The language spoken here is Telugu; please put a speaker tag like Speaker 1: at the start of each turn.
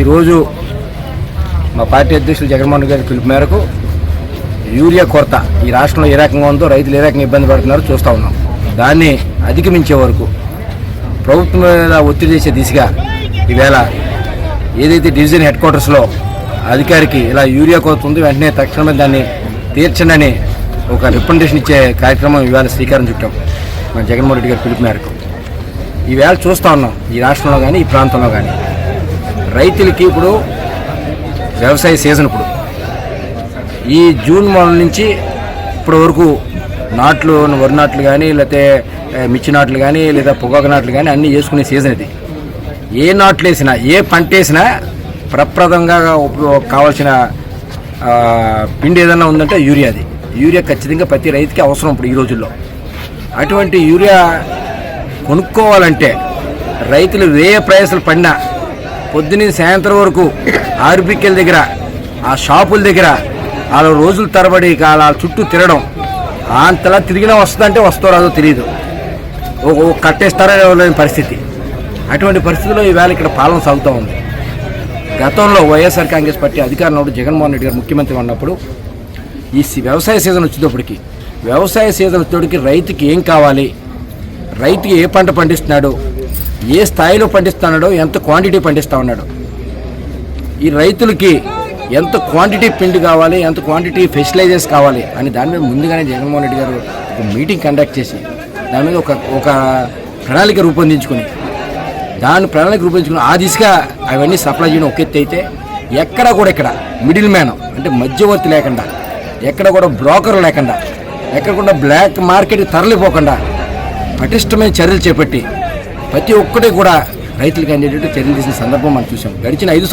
Speaker 1: ఈరోజు మా పార్టీ అధ్యక్షులు జగన్మోహన్ గారి పిలుపు మేరకు యూరియా కొరత ఈ రాష్ట్రంలో ఏ రకంగా ఉందో రైతులు ఏ రకంగా ఇబ్బంది పడుతున్నారో చూస్తూ ఉన్నాం. దాన్ని అధిగమించే వరకు ప్రభుత్వం మీద ఒత్తిడి చేసే దిశగా ఈవేళ ఏదైతే డివిజన్ హెడ్ క్వార్టర్స్లో అధికారికి ఇలా యూరియా కొరత ఉంది వెంటనే తక్షణమే దాన్ని తీర్చండి ఒక రిప్రజెంటేషన్ ఇచ్చే కార్యక్రమం ఇవాళ శ్రీకారం చుట్టాం మన జగన్మోహన్ రెడ్డి గారి పిలుపు మేరకు. ఈవేళ చూస్తూ ఉన్నాం ఈ రాష్ట్రంలో కానీ ఈ ప్రాంతంలో కానీ రైతులకి ఇప్పుడు వ్యవసాయ సీజన్ ఇప్పుడు. ఈ జూన్ మొదల నుంచి ఇప్పటి వరకు నాట్లు వరి నాట్లు కానీ లేకపోతే మిర్చి నాట్లు కానీ లేదా పొగాకు నాట్లు కానీ అన్నీ వేసుకునే సీజన్ ఇది. ఏ నాట్లు వేసినా ఏ పంట వేసినా ప్రప్రదంగా కావాల్సిన పిండి ఏదైనా ఉందంటే యూరియాది యూరియా ఖచ్చితంగా ప్రతి రైతుకి అవసరం ఇప్పుడు ఈ రోజుల్లో. అటువంటి యూరియా కొనుక్కోవాలంటే రైతులు వేయ ప్రయాసాలు పడినా పొద్దున్న సాయంత్రం వరకు ఆర్బికెల దగ్గర ఆ షాపుల దగ్గర వాళ్ళ రోజుల తరబడి వాళ్ళ చుట్టూ తిరగడం. అంతలా తిరిగినా వస్తుందంటే వస్తో రాదో తెలియదు ఒక ఒక కట్టేస్తారో లేని పరిస్థితి. అటువంటి పరిస్థితుల్లో ఈవేళ ఇక్కడ పాలన సాగుతూ ఉంది. గతంలో వైఎస్ఆర్ కాంగ్రెస్ పార్టీ అధికారంలో జగన్మోహన్ రెడ్డి గారు ముఖ్యమంత్రి ఉన్నప్పుడు ఈ వ్యవసాయ సీజన్ వచ్చేటప్పటికి వ్యవసాయ సీజన్ వచ్చేటప్పటికి రైతుకి ఏం కావాలి? రైతుకి ఏ పంట పండిస్తున్నాడు? ఏ స్థాయిలో పండిస్తున్నాడో ఎంత క్వాంటిటీ పండిస్తా ఉన్నాడు. ఈ రైతులకి ఎంత క్వాంటిటీ పిండి కావాలి ఎంత క్వాంటిటీ ఫెర్టిలైజర్స్ కావాలి అని దాని మీద ముందుగానే జగన్మోహన్ రెడ్డి గారు ఒక మీటింగ్ కండక్ట్ చేసి దాని మీద ఒక ఒక ప్రణాళిక రూపొందించుకుని దాని ప్రణాళిక రూపొందించుకుని ఆ దిశగా అవన్నీ సప్లై చేయడం ఒక ఎత్తు అయితే ఎక్కడ కూడా ఇక్కడ మిడిల్ మ్యాన్ అంటే మధ్యవర్తి లేకుండా ఎక్కడ కూడా బ్రోకర్ లేకుండా ఎక్కడ కూడా బ్లాక్ మార్కెట్ తరలిపోకుండా పటిష్టమైన చర్యలు చేపట్టి ప్రతి ఒక్కటి కూడా రైతులకు అందేటట్టు చర్యలు తీసిన సందర్భం మనం చూసాం గడిచిన ఐదు